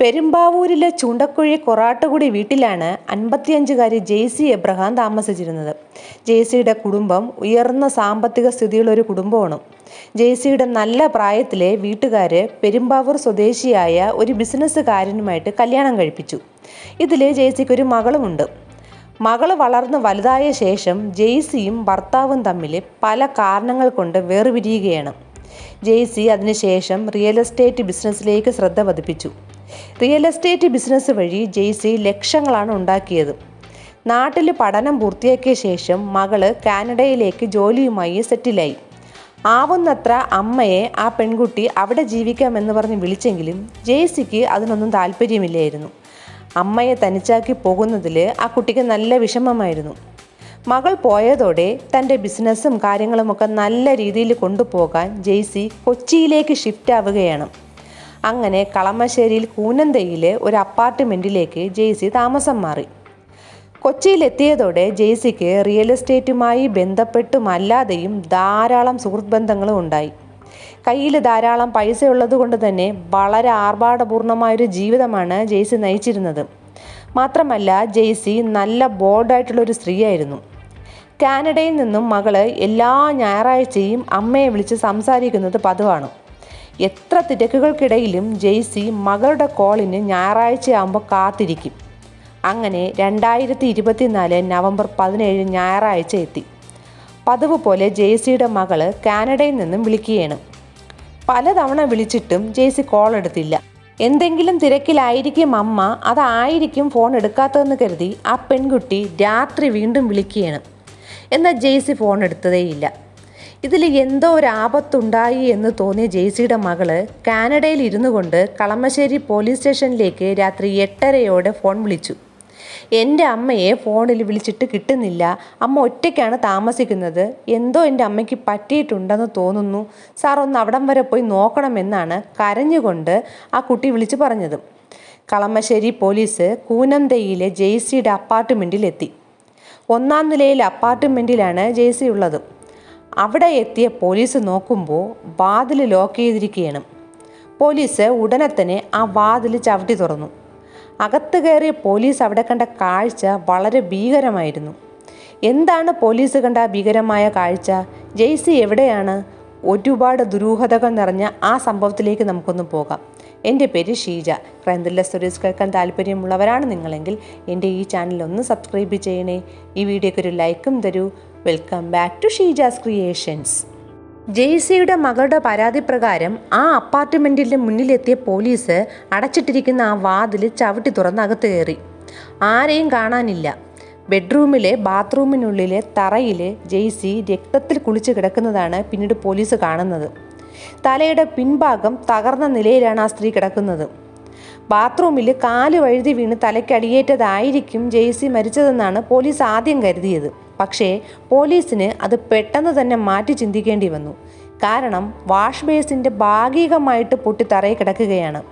പെരുമ്പാവൂരിലെ ചൂണ്ടക്കുഴി കൊറാട്ടുകുടി വീട്ടിലാണ് അൻപത്തിയഞ്ചുകാരി ജെയ്സി എബ്രഹാം താമസിച്ചിരുന്നത്. ജെയ്സിയുടെ കുടുംബം ഉയർന്ന സാമ്പത്തിക സ്ഥിതിയുള്ള ഒരു കുടുംബമാണ്. ജെയ്സിയുടെ നല്ല പ്രായത്തിലെ വീട്ടുകാര് പെരുമ്പാവൂർ സ്വദേശിയായ ഒരു ബിസിനസ്സുകാരനുമായിട്ട് കല്യാണം കഴിപ്പിച്ചു. ഇതിൽ ജെയ്സിക്ക് ഒരു മകളുമുണ്ട്. മകൾ വളർന്ന് വലുതായ ശേഷം ജെയ്സിയും ഭർത്താവും തമ്മിൽ പല കാരണങ്ങൾ കൊണ്ട് വേർപിരിയുകയാണ്. ജെയ്സി അതിനുശേഷം റിയൽ എസ്റ്റേറ്റ് ബിസിനസ്സിലേക്ക് ശ്രദ്ധ പതിപ്പിച്ചു. റിയൽ എസ്റ്റേറ്റ് ബിസിനസ് വഴി ജെയ്സി ലക്ഷങ്ങളാണ് ഉണ്ടാക്കിയത്. നാട്ടിൽ പഠനം പൂർത്തിയാക്കിയ ശേഷം മകൾ കാനഡയിലേക്ക് ജോലിയുമായി സെറ്റിലായി. ആവുന്നത്ര അമ്മയെ ആ പെൺകുട്ടി അവിടെ ജീവിക്കാമെന്ന് പറഞ്ഞ് വിളിച്ചെങ്കിലും ജെയ്സിക്ക് അതിനൊന്നും താല്പര്യമില്ലായിരുന്നു. അമ്മയെ തനിച്ചാക്കി പോകുന്നതിൽ ആ കുട്ടിക്ക് നല്ല വിഷമമായിരുന്നു. മകൾ പോയതോടെ തന്റെ ബിസിനസ്സും കാര്യങ്ങളുമൊക്കെ നല്ല രീതിയിൽ കൊണ്ടുപോകാൻ ജെയ്സി കൊച്ചിയിലേക്ക് ഷിഫ്റ്റ് ആവുകയാണ്. അങ്ങനെ കളമശ്ശേരിയിൽ കൂനന്തയിലെ ഒരു അപ്പാർട്ട്മെന്റിലേക്ക് ജെയ്സി താമസം മാറി. കൊച്ചിയിലെത്തിയതോടെ ജെയ്സിക്ക് റിയൽ എസ്റ്റേറ്റുമായി ബന്ധപ്പെട്ടുമല്ലാതെയും ധാരാളം സുഹൃത്ത് ബന്ധങ്ങളും ഉണ്ടായി. കയ്യിൽ ധാരാളം പൈസ ഉള്ളതുകൊണ്ട് തന്നെ വളരെ ആർഭാടപൂർണമായൊരു ജീവിതമാണ് ജെയ്സി നയിച്ചിരുന്നത്. മാത്രമല്ല ജെയ്സി നല്ല ബോൾഡായിട്ടുള്ളൊരു സ്ത്രീയായിരുന്നു. കാനഡയിൽ നിന്നും മകൾ എല്ലാ ഞായറാഴ്ചയും അമ്മയെ വിളിച്ച് സംസാരിക്കുന്നത് പതിവാണ്. എത്ര തിരക്കുകൾക്കിടയിലും ജെയ്സി മകളുടെ കോളിന് ഞായറാഴ്ചയാകുമ്പോൾ കാത്തിരിക്കും. അങ്ങനെ രണ്ടായിരത്തി ഇരുപത്തിനാല് നവംബർ പതിനേഴ് ഞായറാഴ്ച എത്തി. പതിവ് പോലെ ജെയ്സിയുടെ മകൾ കാനഡയിൽ നിന്നും വിളിക്കുകയാണ്. പലതവണ വിളിച്ചിട്ടും ജെയ്സി കോൾ എടുത്തില്ല. എന്തെങ്കിലും തിരക്കിലായിരിക്കും അമ്മ അതായിരിക്കും ഫോൺ എടുക്കാത്തതെന്ന് കരുതി ആ പെൺകുട്ടി രാത്രി വീണ്ടും വിളിക്കുകയാണ്. എന്നാൽ ജെയ്സി ഫോൺ എടുത്തതേയില്ല. ഇതിൽ എന്തോ ഒരു ആപത്തുണ്ടായി എന്ന് തോന്നിയ ജെയ്സിയുടെ മകൾ കാനഡയിൽ ഇരുന്നു കൊണ്ട് കളമശ്ശേരി പോലീസ് സ്റ്റേഷനിലേക്ക് രാത്രി എട്ടരയോടെ ഫോൺ വിളിച്ചു. എന്റെ അമ്മയെ ഫോണിൽ വിളിച്ചിട്ട് കിട്ടുന്നില്ല. അമ്മ ഒറ്റയ്ക്കാണ് താമസിക്കുന്നത്. എന്തോ എന്റെ അമ്മയ്ക്ക് പറ്റിയിട്ടുണ്ടെന്ന് തോന്നുന്നു. സാർ ഒന്ന് അവിടം വരെ പോയി നോക്കണമെന്നാണ് കരഞ്ഞുകൊണ്ട് ആ കുട്ടി വിളിച്ചു പറഞ്ഞത്. കളമശ്ശേരി പോലീസ് കൂനന്തയിലെ ജെയ്സിയുടെ അപ്പാർട്ട്മെന്റിലെത്തി. ഒന്നാം നിലയിലെ അപ്പാർട്ട്മെന്റിലാണ് ജെയ്സി ഉള്ളത്. അവിടെ എത്തിയ പോലീസ് നോക്കുമ്പോൾ വാതിൽ ലോക്ക് ചെയ്തിരിക്കുകയാണ് പോലീസ് ഉടനെ തന്നെ ആ വാതിൽ ചവിട്ടി തുറന്നു. അകത്ത് കയറിയ പോലീസ് അവിടെ കണ്ട കാഴ്ച വളരെ ഭീകരമായിരുന്നു. എന്താണ് പോലീസ് കണ്ട ഭീകരമായ കാഴ്ച? ജെയ്സി എവിടെയാണ്? ഒരുപാട് ദുരൂഹതകൾ നിറഞ്ഞ ആ സംഭവത്തിലേക്ക് നമുക്കൊന്ന് പോകാം. എന്റെ പേര് ഷീജ. ക്രൈംത്രില്ല സ്റ്റോറീസ് കേൾക്കാൻ താല്പര്യമുള്ളവരാണ് നിങ്ങളെങ്കിൽ എന്റെ ഈ ചാനൽ ഒന്ന് സബ്സ്ക്രൈബ് ചെയ്യണേ. ഈ വീഡിയോയ്ക്ക് ഒരു ലൈക്കും തരൂ. Welcome back to Sheeja's creations ജെയ്സിയുടെ മകളുടെ പരാതി പ്രകാരം ആ അപ്പാർട്ട്മെന്റിന്റെ മുന്നിലെത്തിയ പോലീസ് അടച്ചിട്ടിരിക്കുന്ന ആ വാതിൽ ചവിട്ടി തുറന്ന് അകത്ത് കയറി. ആരെയും കാണാനില്ല. ബെഡ്റൂമിലെ ബാത്റൂമിനുള്ളിലെ തറയിൽ ജെയ്സി രക്തത്തിൽ കുളിച്ച് കിടക്കുന്നതാണ് പിന്നീട് പോലീസ് കാണുന്നത്. തലയുടെ പിൻഭാഗം തകർന്ന നിലയിലാണ് ആ സ്ത്രീ കിടക്കുന്നത്. ബാത്റൂമിൽ കാൽ വഴുതി വീണ് തലയ്ക്കടിയേറ്റതായിരിക്കും ജെയ്സി മരിച്ചതെന്നാണ് പോലീസ് ആദ്യം കരുതിയത്. പക്ഷേ പോലീസിന് അത് പെട്ടെന്ന് തന്നെ മാറ്റി ചിന്തിക്കേണ്ടി വന്നു. കാരണം വാഷ് ബേസിന്റെ ഭാഗികമായിട്ട് പൊട്ടി തറയിൽ കിടക്കുകയാണ്.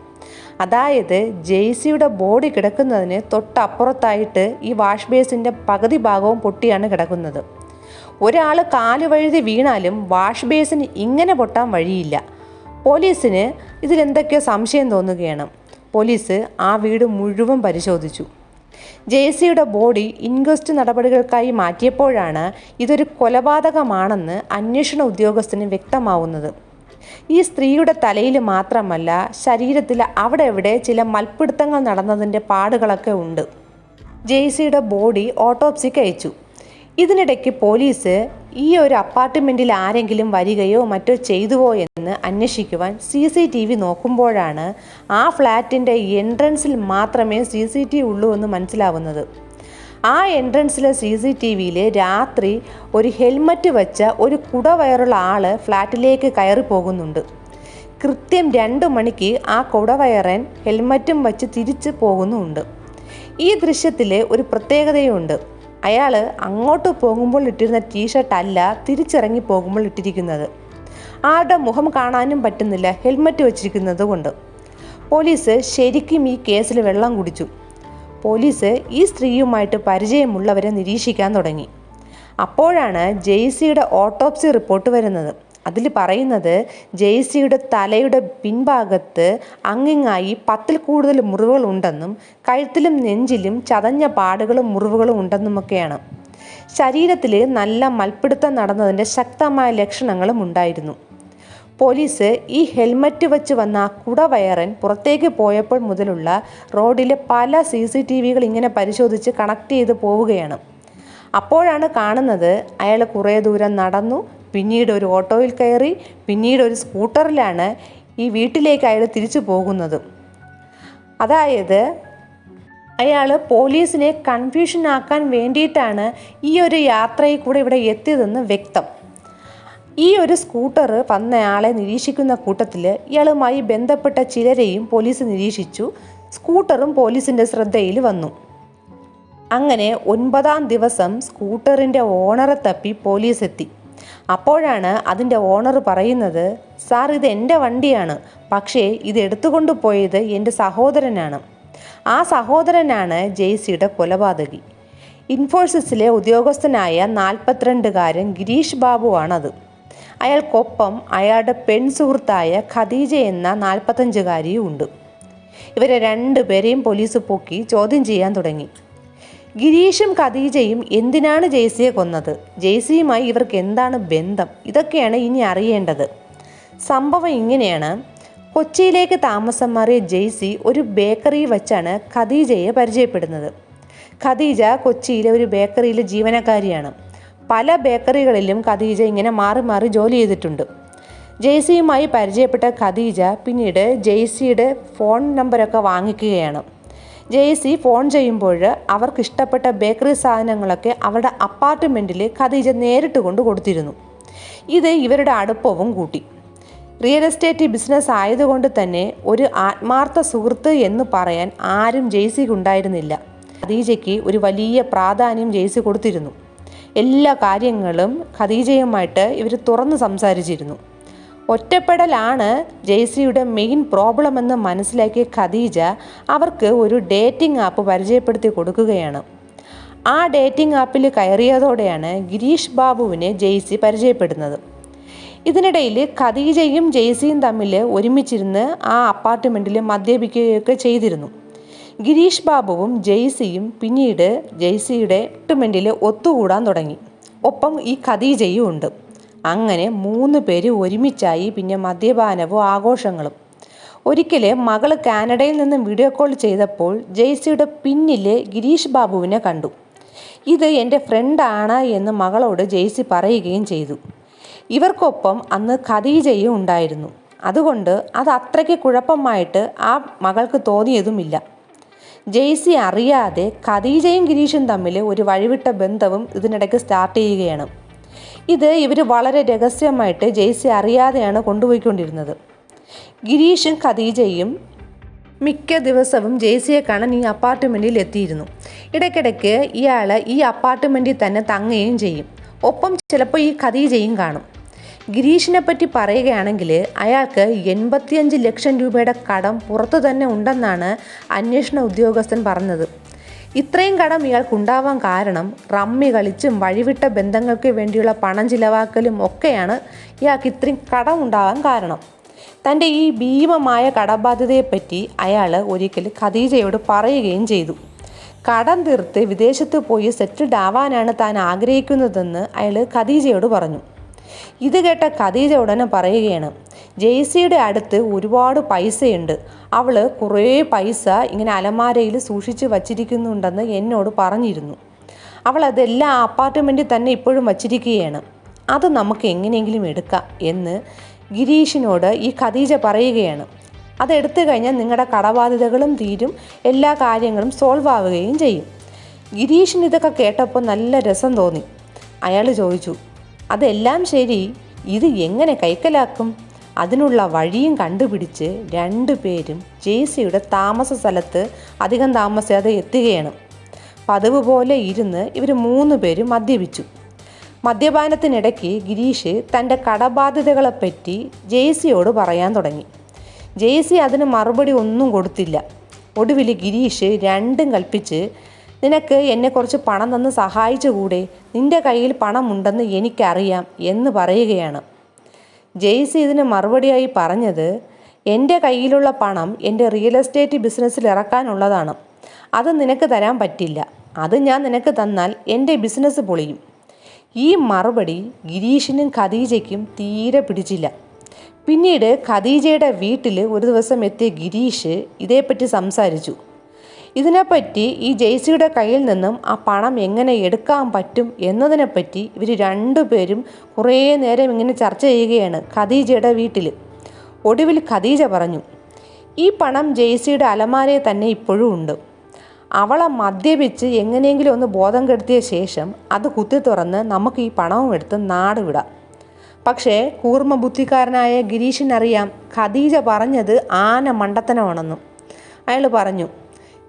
അതായത് ജെയ്സിയുടെ ബോഡി കിടക്കുന്നതിന് തൊട്ടപ്പുറത്തായിട്ട് ഈ വാഷ് ബേസിന്റെ പകുതി ഭാഗവും പൊട്ടിയാണ് കിടക്കുന്നത്. ഒരാൾ കാൽ വഴുതി വീണാലും വാഷ് ബേസിന് ഇങ്ങനെ പൊട്ടാൻ വഴിയില്ല. പോലീസിന് ഇതിലെന്തൊക്കെയോ സംശയം തോന്നുകയാണ്. പോലീസ് ആ വീട് മുഴുവൻ പരിശോധിച്ചു. ജെയ്സിയുടെ ബോഡി ഇൻക്വസ്റ്റ് നടപടികൾക്കായി മാറ്റിയപ്പോഴാണ് ഇതൊരു കൊലപാതകമാണെന്ന് അന്വേഷണ ഉദ്യോഗസ്ഥന് വ്യക്തമാവുന്നത്. ഈ സ്ത്രീയുടെ തലയിൽ മാത്രമല്ല ശരീരത്തിൽ അവിടെ എവിടെ ചില മൽപ്പിടുത്തങ്ങൾ നടന്നതിന്റെ പാടുകളൊക്കെ ഉണ്ട്. ജെയ്സിയുടെ ബോഡി ഓട്ടോപ്സിക്ക് അയച്ചു. ഇതിനിടയ്ക്ക് പോലീസ് ഈ ഒരു അപ്പാർട്ട്മെന്റിൽ ആരെങ്കിലും വരികയോ മറ്റോ ചെയ്തുവോ എന്ന് അന്വേഷിക്കുവാൻ സി സി ടി വി നോക്കുമ്പോഴാണ് ആ ഫ്ലാറ്റിന്റെ എൻട്രൻസിൽ മാത്രമേ സി സി ടി ഉള്ളൂ എന്ന് മനസ്സിലാവുന്നത്. ആ എൻട്രൻസിലെ സി സി ടി വിയിൽ രാത്രി ഒരു ഹെൽമറ്റ് വെച്ച ഒരു കുടവയറുള്ള ആൾ ഫ്ലാറ്റിലേക്ക് കയറി പോകുന്നുണ്ട്. കൃത്യം രണ്ട് മണിക്ക് ആ കുടവയറൻ ഹെൽമറ്റും വച്ച് തിരിച്ച് പോകുന്നുമുണ്ട് ഈ ദൃശ്യത്തിൽ ഒരു പ്രത്യേകതയുണ്ട്. അയാൾ അങ്ങോട്ട് പോകുമ്പോൾ ഇട്ടിരുന്ന ടീഷർട്ട് അല്ല തിരിച്ചിറങ്ങി പോകുമ്പോൾ ഇട്ടിരിക്കുന്നത്. ആരുടെ മുഖം കാണാനും പറ്റുന്നില്ല ഹെൽമറ്റ് വെച്ചിരിക്കുന്നത് കൊണ്ട്. പോലീസ് ശരിക്കും ഈ കേസിൽ വെള്ളം കുടിച്ചു. പോലീസ് ഈ സ്ത്രീയുമായിട്ട് പരിചയമുള്ളവരെ നിരീക്ഷിക്കാൻ തുടങ്ങി. അപ്പോഴാണ് ജെയ്സിയുടെ ഓട്ടോപ്സി റിപ്പോർട്ട് വരുന്നത്. അതിൽ പറയുന്നത് ജെയ്സിയുടെ തലയുടെ പിൻഭാഗത്ത് അങ്ങിങ്ങായി പത്തിൽ കൂടുതൽ മുറിവുകൾ ഉണ്ടെന്നും കഴുത്തിലും നെഞ്ചിലും ചതഞ്ഞ പാടുകളും മുറിവുകളും ഉണ്ടെന്നുമൊക്കെയാണ്. ശരീരത്തിൽ നല്ല മൽപ്പിടുത്തം നടന്നതിന്റെ ശക്തമായ ലക്ഷണങ്ങളും ഉണ്ടായിരുന്നു. പോലീസ് ഈ ഹെൽമറ്റ് വെച്ച് വന്ന കുടവയറൻ പുറത്തേക്ക് പോയപ്പോൾ മുതലുള്ള റോഡിലെ പല സി സി ടി വികൾ ഇങ്ങനെ പരിശോധിച്ച് കണക്ട് ചെയ്ത് പോവുകയാണ്. അപ്പോഴാണ് കാണുന്നത് അയാൾ കുറേ ദൂരം നടന്നു പിന്നീട് ഒരു ഓട്ടോയിൽ കയറി പിന്നീട് ഒരു സ്കൂട്ടറിലാണ് ഈ വീട്ടിലേക്ക് അയാൾ തിരിച്ചു പോകുന്നത്. അതായത് അയാൾ പോലീസിനെ കൺഫ്യൂഷൻ ആക്കാൻ വേണ്ടിയിട്ടാണ് ഈ ഒരു യാത്രയിൽ കൂടെ ഇവിടെ എത്തിയതെന്ന് വ്യക്തം. ഈ ഒരു സ്കൂട്ടർ വന്നയാളെ നിരീക്ഷിക്കുന്ന കൂട്ടത്തിൽ ഇയാളുമായി ബന്ധപ്പെട്ട ചിലരെയും പോലീസ് നിരീക്ഷിച്ചു. സ്കൂട്ടറും പോലീസിന്റെ ശ്രദ്ധയിൽ വന്നു. അങ്ങനെ ഒൻപതാം ദിവസം സ്കൂട്ടറിന്റെ ഓണറെ തപ്പി പോലീസ് എത്തി. അപ്പോഴാണ് അതിന്റെ ഓണർ പറയുന്നത് സാർ ഇത് എന്റെ വണ്ടിയാണ്. പക്ഷേ ഇത് എടുത്തുകൊണ്ട് പോയത് എന്റെ സഹോദരനാണ്. ആ സഹോദരനാണ് ജെയ്സിയുടെ കൊലപാതകി. ഇൻഫോസിസിലെ ഉദ്യോഗസ്ഥനായ നാൽപ്പത്തിരണ്ടുകാരൻ ഗിരീഷ് ബാബുവാണത്. അയാൾക്കൊപ്പം അയാളുടെ പെൺ സുഹൃത്തായ ഖദീജ എന്ന നാൽപ്പത്തഞ്ചുകാരിയും ഉണ്ട്. ഇവരെ രണ്ടുപേരെയും പോലീസ് പൊക്കി ചോദ്യം ചെയ്യാൻ തുടങ്ങി. ഗിരീഷും ഖദീജയും എന്തിനാണ് ജെയ്സിയെ കൊന്നത്? ജെയ്സിയുമായി ഇവർക്ക് എന്താണ് ബന്ധം? ഇതൊക്കെയാണ് ഇനി അറിയേണ്ടത്. സംഭവം ഇങ്ങനെയാണ്. കൊച്ചിയിലേക്ക് താമസം മാറിയ ജെയ്സി ഒരു ബേക്കറി വച്ചാണ് ഖദീജയെ പരിചയപ്പെടുന്നത്. ഖദീജ കൊച്ചിയിലെ ഒരു ബേക്കറിയിലെ ജീവനക്കാരിയാണ്. പല ബേക്കറികളിലും ഖദീജ ഇങ്ങനെ മാറി മാറി ജോലി ചെയ്തിട്ടുണ്ട്. ജെയ്സിയുമായി പരിചയപ്പെട്ട ഖദീജ പിന്നീട് ജെയ്സിയുടെ ഫോൺ നമ്പരൊക്കെ വാങ്ങിക്കുകയാണ്. ജെയ്സി ഫോൺ ചെയ്യുമ്പോൾ അവർക്ക് ഇഷ്ടപ്പെട്ട ബേക്കറി സാധനങ്ങളൊക്കെ അവരുടെ അപ്പാർട്ട്മെന്റിൽ ഖദീജ നേരിട്ട് കൊണ്ട് കൊടുത്തിരുന്നു. ഇത് ഇവരുടെ അടുപ്പവും കൂട്ടി. റിയൽ എസ്റ്റേറ്റ് ബിസിനസ് ആയതുകൊണ്ട് തന്നെ ഒരു ആത്മാർത്ഥ സുഹൃത്ത് എന്ന് പറയാൻ ആരും ജെയ്സിക്കുണ്ടായിരുന്നില്ല ഖദീജയ്ക്ക് ഒരു വലിയ പ്രാധാന്യം ജെയ്സി കൊടുത്തിരുന്നു. എല്ലാ കാര്യങ്ങളും ഖദീജയുമായിട്ട് ഇവർ തുറന്ന് സംസാരിച്ചിരുന്നു. ഒറ്റപ്പെടലാണ് ജെയ്സിയുടെ മെയിൻ പ്രോബ്ലം എന്ന് മനസ്സിലാക്കിയ ഖദീജ അവർക്ക് ഒരു ഡേറ്റിംഗ് ആപ്പ് പരിചയപ്പെടുത്തി കൊടുക്കുകയാണ്. ആ ഡേറ്റിംഗ് ആപ്പിൽ കയറിയതോടെയാണ് ഗിരീഷ് ബാബുവിനെ ജെയ്സി പരിചയപ്പെടുന്നത്. ഇതിനിടയിൽ ഖദീജയും ജെയ്സിയും തമ്മിൽ ഒരുമിച്ചിരുന്ന് ആ അപ്പാർട്ട്മെന്റിൽ മദ്യപിക്കുകയൊക്കെ ചെയ്തിരുന്നു. ഗിരീഷ് ബാബുവും ജെയ്സിയും പിന്നീട് ജെയ്സിയുടെ അപ്പാർട്ട്മെന്റിൽ ഒത്തുകൂടാൻ തുടങ്ങി. ഒപ്പം ഈ ഖദീജയും ഉണ്ട്. അങ്ങനെ മൂന്ന് പേര് ഒരുമിച്ചായി പിന്നെ മദ്യപാനവും ആഘോഷങ്ങളും. ഒരിക്കലെ മകൾ കാനഡയിൽ നിന്നും വീഡിയോ കോൾ ചെയ്തപ്പോൾ ജെയ്സിയുടെ പിന്നിലെ ഗിരീഷ് ബാബുവിനെ കണ്ടു. ഇത് എന്റെ ഫ്രണ്ടാണ് എന്ന് മകളോട് ജെയ്സി പറയുകയും ചെയ്തു. ഇവർക്കൊപ്പം അന്ന് ഖദീജയും ഉണ്ടായിരുന്നു. അതുകൊണ്ട് അത് അത്രയ്ക്ക് കുഴപ്പമായിട്ട് ആ മകൾക്ക് തോന്നിയതുമില്ല. ജെയ്സി അറിയാതെ ഖദീജയും ഗിരീഷും തമ്മിൽ ഒരു വഴിവിട്ട ബന്ധവും ഇതിനിടയ്ക്ക് സ്റ്റാർട്ട് ചെയ്യുകയാണ്. ഇത് ഇവർ വളരെ രഹസ്യമായിട്ട് ജെയ്സി അറിയാതെയാണ് കൊണ്ടുപോയിക്കൊണ്ടിരുന്നത്. ഗിരീഷും ഖദീജയും മിക്ക ദിവസവും ജെയ്സിയെ കാണാൻ ഈ അപ്പാർട്ട്മെന്റിൽ എത്തിയിരുന്നു. ഇടയ്ക്കിടയ്ക്ക് ഇയാൾ ഈ അപ്പാർട്ട്മെന്റിൽ തന്നെ തങ്ങുകയും ചെയ്യും. ഒപ്പം ചിലപ്പോൾ ഈ ഖദീജയും കാണും. ഗിരീഷിനെ പറ്റി പറയുകയാണെങ്കിൽ അയാൾക്ക് എൺപത്തിയഞ്ച് ലക്ഷം രൂപയുടെ കടം പുറത്തു തന്നെ ഉണ്ടെന്നാണ് അന്വേഷണ ഉദ്യോഗസ്ഥൻ പറഞ്ഞത്. ഇത്രയും കടം ഇയാൾക്കുണ്ടാവാൻ കാരണം റമ്മി കളിച്ചും വഴിവിട്ട ബന്ധങ്ങൾക്ക് വേണ്ടിയുള്ള പണം ചിലവാക്കലും ഒക്കെയാണ് ഇയാൾക്ക് ഇത്രയും കടം ഉണ്ടാവാൻ കാരണം. തന്റെ ഈ ഭീമമായ കടബാധ്യതയെപ്പറ്റി അയാൾ ഒരിക്കൽ ഖദീജയോട് പറയുകയും ചെയ്തു. കടം തീർത്ത് വിദേശത്ത് പോയി സെറ്റിൽഡ് ആവാനാണ് താൻ ആഗ്രഹിക്കുന്നതെന്ന് അയാൾ ഖദീജയോട് പറഞ്ഞു. ഇത് കേട്ട ഖദീജ ഉടനെ പറയുകയാണ് ജെയ്സിയുടെ അടുത്ത് ഒരുപാട് പൈസയുണ്ട്. അവൾ കുറേ പൈസ ഇങ്ങനെ അലമാരയിൽ സൂക്ഷിച്ച് വച്ചിരിക്കുന്നുണ്ടെന്ന് എന്നോട് പറഞ്ഞിരുന്നു. അവൾ അതെല്ലാം അപ്പാർട്ട്മെന്റിൽ തന്നെ ഇപ്പോഴും വച്ചിരിക്കുകയാണ്. അത് നമുക്ക് എങ്ങനെയെങ്കിലും എടുക്കാം എന്ന് ഗിരീഷിനോട് ഈ ഖദീജ പറയുകയാണ്. അതെടുത്തു കഴിഞ്ഞാൽ നിങ്ങളുടെ കടബാധ്യതകളും തീരും എല്ലാ കാര്യങ്ങളും സോൾവ് ആവുകയും ചെയ്യും. ഗിരീഷിന് ഇതൊക്കെ കേട്ടപ്പോൾ നല്ല രസം തോന്നി. അയാൾ ചോദിച്ചു അതെല്ലാം ശരി. ഇത് എങ്ങനെ കൈക്കലാക്കും? അതിനുള്ള വഴിയും കണ്ടുപിടിച്ച് രണ്ടുപേരും ജെയ്സിയുടെ താമസ സ്ഥലത്ത് അധികം താമസിയാതെ എത്തുകയാണ്. പതിവ് പോലെ ഇരുന്ന് ഇവർ മൂന്ന് പേരും മദ്യപിച്ചു. മദ്യപാനത്തിനിടയ്ക്ക് ഗിരീഷ് തന്റെ കടബാധ്യതകളെപ്പറ്റി ജെയ്സിയോട് പറയാൻ തുടങ്ങി. ജെയ്സി അതിന് മറുപടി ഒന്നും കൊടുത്തില്ല. ഒടുവിൽ ഗിരീഷ് രണ്ടും കൽപ്പിച്ച് നിനക്ക് എന്നെ കുറച്ച് പണം തന്ന് സഹായിച്ചുകൂടെ? നിന്റെ കയ്യിൽ പണമുണ്ടെന്ന് എനിക്കറിയാം എന്ന് പറയുകയാണ്. ജെയ്സി ഇതിന് മറുപടിയായി പറഞ്ഞത് എന്റെ കയ്യിലുള്ള പണം എന്റെ റിയൽ എസ്റ്റേറ്റ് ബിസിനസ്സിൽ ഇറക്കാനുള്ളതാണ്. അത് നിനക്ക് തരാൻ പറ്റില്ല. അത് ഞാൻ നിനക്ക് തന്നാൽ എന്റെ ബിസിനസ് പൊളിയും ഈ മറുപടി ഗിരീഷിനും ഖദീജയ്ക്കും തീരെ പിടിച്ചില്ല. പിന്നീട് ഖദീജയുടെ വീട്ടിൽ ഒരു ദിവസം എത്തിയ ഗിരീഷ് ഇതേപ്പറ്റി സംസാരിച്ചു. ഇതിനെപ്പറ്റി ഈ ജെയ്സിയുടെ കയ്യിൽ നിന്നും ആ പണം എങ്ങനെ എടുക്കാൻ പറ്റും എന്നതിനെപ്പറ്റി ഇവർ രണ്ടുപേരും കുറേ നേരം ഇങ്ങനെ ചർച്ച ചെയ്യുകയാണ് ഖദീജയുടെ വീട്ടിൽ. ഒടുവിൽ ഖദീജ പറഞ്ഞു ഈ പണം ജെയ്സിയുടെ അലമാരയെ തന്നെ ഇപ്പോഴും ഉണ്ട്. അവളെ മദ്യപിച്ച് എങ്ങനെയെങ്കിലും ഒന്ന് ബോധം കെടുത്തിയ ശേഷം അത് കുത്തി തുറന്ന് നമുക്ക് ഈ പണവും എടുത്ത് നാട് വിടാം. പക്ഷേ കൂർമ്മ ബുദ്ധിക്കാരനായ ഗിരീഷിനറിയാം ഖദീജ പറഞ്ഞത് ആന മണ്ടത്തനമാണെന്നും. അയാൾ പറഞ്ഞു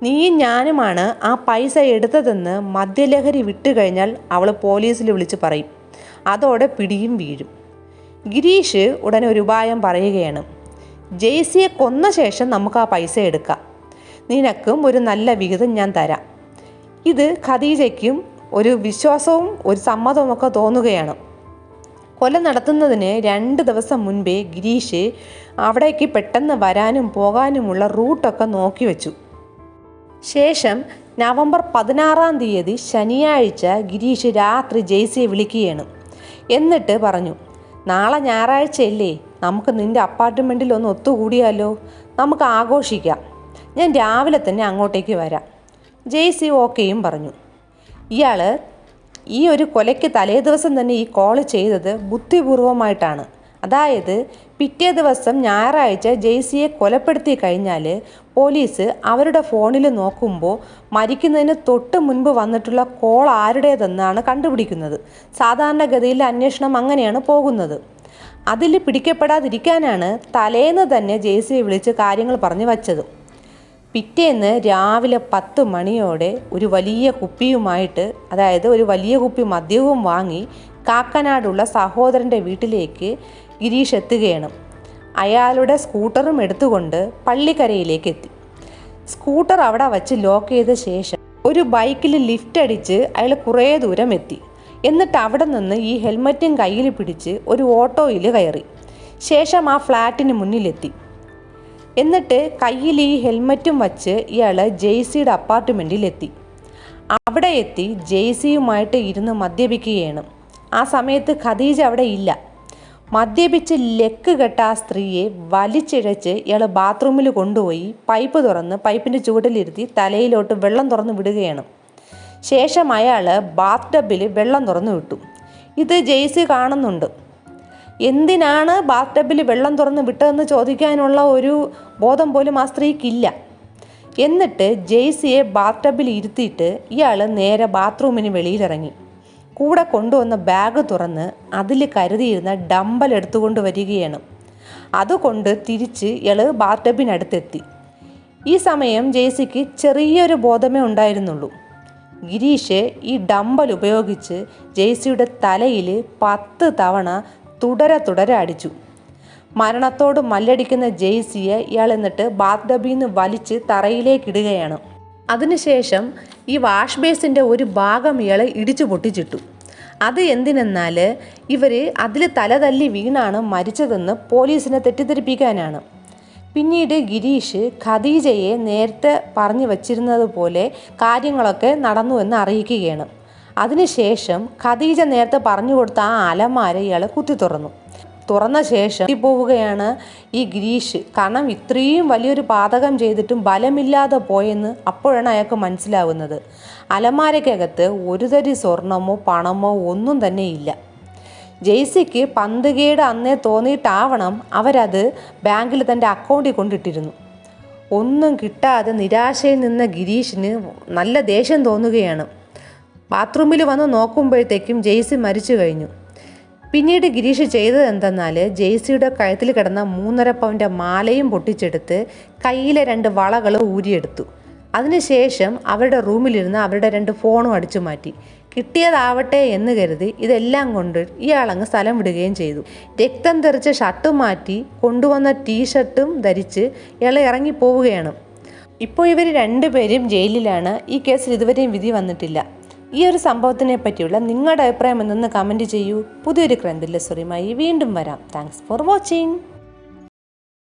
നീയും ഞാനുമാണ് ആ പൈസ എടുത്തതെന്ന് മദ്യലഹരി വിട്ടുകഴിഞ്ഞാൽ അവൾ പോലീസിൽ വിളിച്ച് പറയും. അതോടെ പിടിയും വീഴും. ഗിരീഷ് ഉടനെ ഒരു ഉപായം പറയുകയാണ്. ജെയ്സിയെ കൊന്ന ശേഷം നമുക്ക് ആ പൈസ എടുക്കാം. നിനക്കും ഒരു നല്ല വിഹിതം ഞാൻ തരാം. ഇത് ഖദീജയ്ക്കും ഒരു വിശ്വാസവും ഒരു സമ്മതവും ഒക്കെ തോന്നുകയാണ്. കൊല നടത്തുന്നതിന് രണ്ട് ദിവസം മുൻപേ ഗിരീഷ് അവിടേക്ക് പെട്ടെന്ന് വരാനും പോകാനുമുള്ള റൂട്ടൊക്കെ നോക്കി വെച്ചു. ശേഷം നവംബർ പതിനാറാം തീയതി ശനിയാഴ്ച ഗിരീഷ് രാത്രി ജെയ്സിയെ വിളിക്കുകയാണ്. എന്നിട്ട് പറഞ്ഞു നാളെ ഞായറാഴ്ചയല്ലേ നമുക്ക് നിന്റെ അപ്പാർട്ട്മെന്റിൽ ഒന്ന് ഒത്തുകൂടിയാലോ? നമുക്ക് ആഘോഷിക്കാം. ഞാൻ രാവിലെ തന്നെ അങ്ങോട്ടേക്ക് വരാം. ജെയ്സി ഓക്കെയും പറഞ്ഞു. ഇയാൾ ഈ ഒരു കൊലയ്ക്ക് തലേ ദിവസം തന്നെ ഈ കോൾ ചെയ്തത് ബുദ്ധിപൂർവമായിട്ടാണ് അതായത് പിറ്റേ ദിവസം ഞായറാഴ്ച ജെയ്സിയെ കൊലപ്പെടുത്തി കഴിഞ്ഞാൽ പോലീസ് അവരുടെ ഫോണിൽ നോക്കുമ്പോൾ മരിക്കുന്നതിന് തൊട്ട് മുൻപ് വന്നിട്ടുള്ള കോൾ ആരുടേതെന്നാണ് കണ്ടുപിടിക്കുന്നത്. സാധാരണഗതിയിൽ അന്വേഷണം അങ്ങനെയാണ് പോകുന്നത്. അതിൽ പിടിക്കപ്പെടാതിരിക്കാനാണ് തലേന്ന് തന്നെ ജെയ്സിയെ വിളിച്ച് കാര്യങ്ങൾ പറഞ്ഞു വച്ചത്. പിറ്റേന്ന് രാവിലെ പത്ത് മണിയോടെ ഒരു വലിയ കുപ്പിയുമായിട്ട് അതായത് ഒരു വലിയ കുപ്പി മദ്യവും വാങ്ങി കാക്കനാടുള്ള സഹോദരന്റെ വീട്ടിലേക്ക് ഗിരീഷ് എത്തുകയാണ്. അയാളുടെ സ്കൂട്ടറും എടുത്തുകൊണ്ട് പള്ളിക്കരയിലേക്ക് എത്തി. സ്കൂട്ടർ അവിടെ വച്ച് ലോക്ക് ചെയ്ത ശേഷം ഒരു ബൈക്കിൽ ലിഫ്റ്റ് അടിച്ച് അയാൾ കുറേ ദൂരം എത്തി. എന്നിട്ട് അവിടെ നിന്ന് ഈ ഹെൽമറ്റും കയ്യിൽ പിടിച്ച് ഒരു ഓട്ടോയിൽ കയറി. ശേഷം ആ ഫ്ലാറ്റിന് മുന്നിലെത്തി. എന്നിട്ട് കയ്യിൽ ഈ ഹെൽമറ്റും വച്ച് ഇയാൾ ജെയ്സിയുടെ അപ്പാർട്ട്മെന്റിലെത്തി അവിടെ എത്തി ജെയ്സിയുമായിട്ട് ഇരുന്ന് മദ്യപിക്കുകയാണ്. ആ സമയത്ത് ഖദീജ അവിടെ ഇല്ല. മദ്യപിച്ച് ലെക്ക് കെട്ട ആ സ്ത്രീയെ വലിച്ചിഴച്ച് ഇയാൾ ബാത്റൂമിൽ കൊണ്ടുപോയി പൈപ്പ് തുറന്ന് പൈപ്പിന്റെ ചുവട്ടിലിരുത്തി തലയിലോട്ട് വെള്ളം തുറന്ന് വിടുകയാണ്. ശേഷം അയാൾ ബാത്ത് ടബിൽ വെള്ളം തുറന്നു വിട്ടു. ഇത് ജെയ്സി കാണുന്നുണ്ട്. എന്തിനാണ് ബാത്ത് ടബിൽ വെള്ളം തുറന്ന് വിട്ടതെന്ന് ചോദിക്കാനുള്ള ഒരു ബോധം പോലും ആ സ്ത്രീക്കില്ല. എന്നിട്ട് ജെയ്സിയെ ബാത്ത് ടബിൽ ഇരുത്തിയിട്ട് ഇയാൾ നേരെ ബാത്റൂമിന് വെളിയിലിറങ്ങി. കൂടെ കൊണ്ടുവന്ന ബാഗ് തുറന്ന് അതിൽ കരുതിയിരുന്ന ഡമ്പൽ എടുത്തുകൊണ്ട് വരികയാണ്. അതുകൊണ്ട് തിരിച്ച് ഇൾ ബാർട്ടബിനടുത്തെത്തി ഈ സമയം ജെയ്സിക്ക് ചെറിയൊരു ബോധമേ ഉണ്ടായിരുന്നുള്ളൂ. ഗിരീഷ് ഈ ഡമ്പൽ ഉപയോഗിച്ച് ജെയ്സിയുടെ തലയിൽ പത്ത് തവണ തുടരെ തുടരെ അടിച്ചു. മരണത്തോട് മല്ലടിക്കുന്ന ജെയ്സിയെ ഇയാൾ എന്നിട്ട് ബാത്ത് ഡബിന്ന് വലിച്ച് തറയിലേക്കിടുകയാണ് അതിനുശേഷം ഈ വാഷ് ബേസിന്റെ ഒരു ഭാഗം ഇയാളെ ഇടിച്ചു പൊട്ടിച്ചിട്ടു. അത് എന്തിനെന്നാൽ ഇവർ അതിൽ തലതല്ലി വീണാണ് മരിച്ചതെന്ന് പോലീസിനെ തെറ്റിദ്ധരിപ്പിക്കാനാണ്. പിന്നീട് ഗിരീഷ് ഖദീജയെ നേരത്തെ പറഞ്ഞു വച്ചിരുന്നത് പോലെ കാര്യങ്ങളൊക്കെ നടന്നു എന്ന് അറിയിക്കുകയാണ്. അതിനുശേഷം ഖദീജ നേരത്തെ പറഞ്ഞു കൊടുത്ത ആ അലമാര ഇയാൾ കുത്തി തുറന്നു. തുറന്ന ശേഷം പോവുകയാണ് ഈ ഗിരീഷ്. കാരണം ഇത്രയും വലിയൊരു പാതകം ചെയ്തിട്ടും ബലമില്ലാതെ പോയെന്ന് അപ്പോഴാണ് അയാൾക്ക് മനസ്സിലാവുന്നത്. അലമാരയ്ക്കകത്ത് ഒരു തരി സ്വർണമോ പണമോ ഒന്നും തന്നെ ഇല്ല. ജെയ്സിക്ക് പന്ത് കേട് അന്നേ തോന്നിയിട്ടാവണം അവരത് ബാങ്കിൽ തന്റെ അക്കൗണ്ടിൽ കൊണ്ടിട്ടിരുന്നു. ഒന്നും കിട്ടാതെ നിരാശയിൽ നിന്ന ഗിരീഷിന് നല്ല ദേഷ്യം തോന്നുകയാണ്. ബാത്റൂമിൽ വന്ന് നോക്കുമ്പോഴത്തേക്കും ജെയ്സി മരിച്ചു കഴിഞ്ഞു. പിന്നീട് ഗിരീഷ് ചെയ്തത് എന്തെന്നാൽ ജെയ്സിയുടെ കഴുത്തിൽ കിടന്ന മൂന്നര പവന്റെ മാലയും പൊട്ടിച്ചെടുത്ത് കയ്യിലെ രണ്ട് വളകൾ ഊരിയെടുത്തു. അതിനുശേഷം അവരുടെ റൂമിലിരുന്ന് അവരുടെ രണ്ട് ഫോണും അടിച്ചു മാറ്റി. കിട്ടിയതാവട്ടെ എന്ന് കരുതി ഇതെല്ലാം കൊണ്ട് ഇയാളങ്ങ് സ്ഥലം വിടുകയും ചെയ്തു. രക്തം തെറിച്ച് ഷർട്ട് മാറ്റി കൊണ്ടുവന്ന ടീഷർട്ടും ധരിച്ച് ഇയാൾ ഇറങ്ങി പോവുകയാണ് ഇപ്പോൾ ഇവർ രണ്ടുപേരും ജയിലിലാണ്. ഈ കേസിൽ ഇതുവരെയും വിധി വന്നിട്ടില്ല. ഈ ഒരു സംഭവത്തിനെ പറ്റിയുള്ള നിങ്ങളുടെ അഭിപ്രായം എന്തെന്ന് കമന്റ് ചെയ്യൂ. പുതിയൊരു ക്രൈം വീണ്ടും വരാം. Thanks for watching